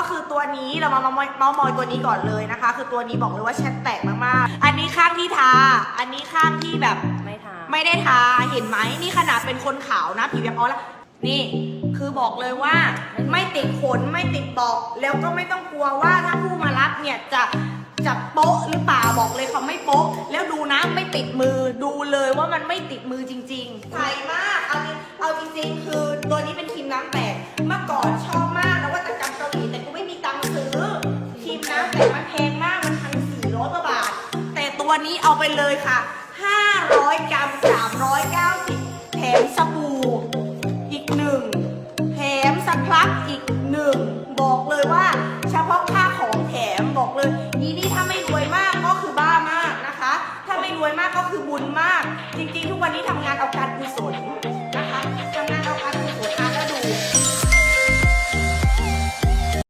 ก็คือตัวนี้เรามาเมาเมาส์มอยตัวนี้ก่อนเลยนะคะ คือตัวนี้บอกเลยว่าแชทแตกมากๆ อันนี้ข้างที่ทา อันนี้ข้างที่แบบไม่ทา ไม่ได้ทา เห็นไหมนี่ขนาดเป็นคนขาวนะผิวยังอ่อนแล้วนี่คือบอกเลยว่าไม่ติดขนไม่ติดเบาะแล้วก็ไม่ต้องกลัวว่าถ้าผู้มารับเนี่ยจะจะโป๊ะหรือเปล่าบอกเลยเขาไม่โป๊ะ แล้วดูนะไม่ติดมือดูเลยว่ามันไม่ติดมือจริงๆใสมากเอาจริ มน้ำแตกมันแพงมาก มันพันสี่ร้อยกว่าบาท แต่ตัวนี้เอาไปเลยค่ะ 500 กรัม 390 แถมสบู่อีกหนึ่งแถมสครับอีกหนึ่งบอกเลยว่าเฉพาะค่าของแถมบอกเลยอีนี่ถ้าไม่รวยมากก็คือบ้ามากนะคะ ถ้าไม่รวยมากก็คือบุญมากจริง